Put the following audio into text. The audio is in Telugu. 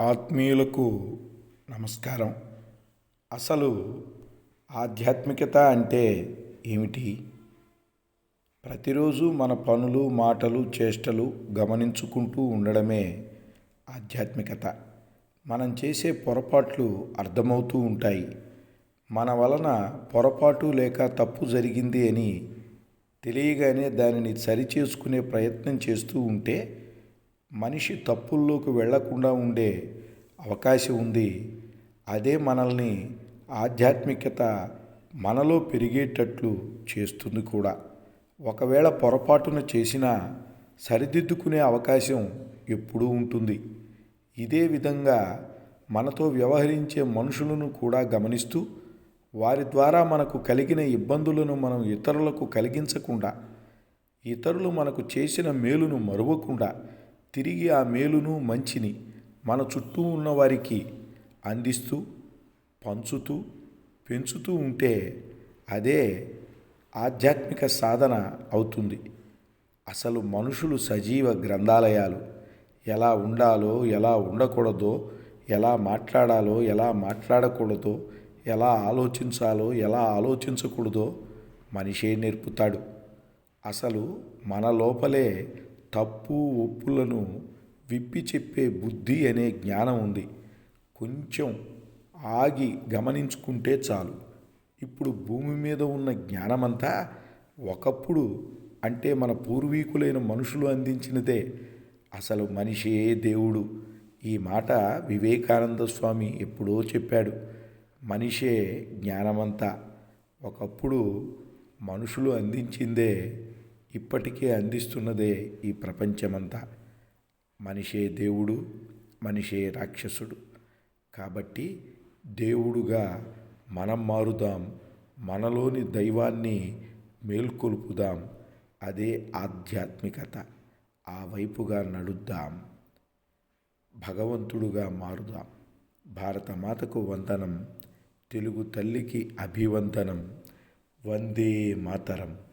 ఆత్మీయులకు నమస్కారం. అసలు ఆధ్యాత్మికత అంటే ఏమిటి? ప్రతిరోజు మన పనులు మాటలు చేష్టలు గమనించుకుంటూ ఉండడమే ఆధ్యాత్మికత. మనం చేసే పొరపాట్లు అర్థమవుతూ ఉంటాయి. మన వలన పొరపాటు లేక తప్పు జరిగింది అని తెలియగానే దానిని సరిచేసుకునే ప్రయత్నం చేస్తూ ఉంటే మనిషి తప్పుల్లోకి వెళ్ళకుండా ఉండే అవకాశం ఉంది. అదే మనల్ని ఆధ్యాత్మికత మనలో పెరిగేటట్లు చేస్తుంది కూడా. ఒకవేళ పొరపాటున చేసినా సరిదిద్దుకునే అవకాశం ఎప్పుడూ ఉంటుంది. ఇదే విధంగా మనతో వ్యవహరించే మనుషులను కూడా గమనిస్తూ వారి ద్వారా మనకు కలిగిన ఇబ్బందులను మనం ఇతరులకు కలిగించకుండా ఇతరులు మనకు చేసిన మేలును మరువకుండా తిరిగి ఆ మేలును మంచిని మన చుట్టూ ఉన్నవారికి అందిస్తూ పంచుతూ పెంచుతూ ఉంటే అదే ఆధ్యాత్మిక సాధన అవుతుంది. అసలు మనుషులు సజీవ గ్రంథాలయాలు ఎలా ఉండాలో ఎలా ఉండకూడదో ఎలా మాట్లాడాలో ఎలా మాట్లాడకూడదో ఎలా ఆలోచించాలో ఎలా ఆలోచించకూడదో మనిషే నేర్పుతాడు. అసలు మన లోపలే తప్పు ఒప్పులను విప్పి చెప్పే బుద్ధి అనే జ్ఞానం ఉంది. కొంచెం ఆగి గమనించుకుంటే చాలు. ఇప్పుడు భూమి మీద ఉన్న జ్ఞానమంతా ఒకప్పుడు అంటే మన పూర్వీకులైన మనుషులు అందించినదే. అసలు మనిషే దేవుడు. ఈ మాట వివేకానంద స్వామి ఎప్పుడో చెప్పాడు. మనిషే జ్ఞానమంతా. ఒకప్పుడు మనుషులు అందించిందే ఇప్పటికే అందిస్తున్నదే ఈ ప్రపంచమంతా. మనిషే దేవుడు మనిషే రాక్షసుడు. కాబట్టి దేవుడుగా మనం మారుదాం మనలోని దైవాన్ని మేల్కొల్పుదాం అదే ఆధ్యాత్మికత. ఆ వైపుగా నడుద్దాం భగవంతుడుగా మారుదాం. భారతమాతకు వందనం తెలుగు తల్లికి అభివందనం వందే మాతరం.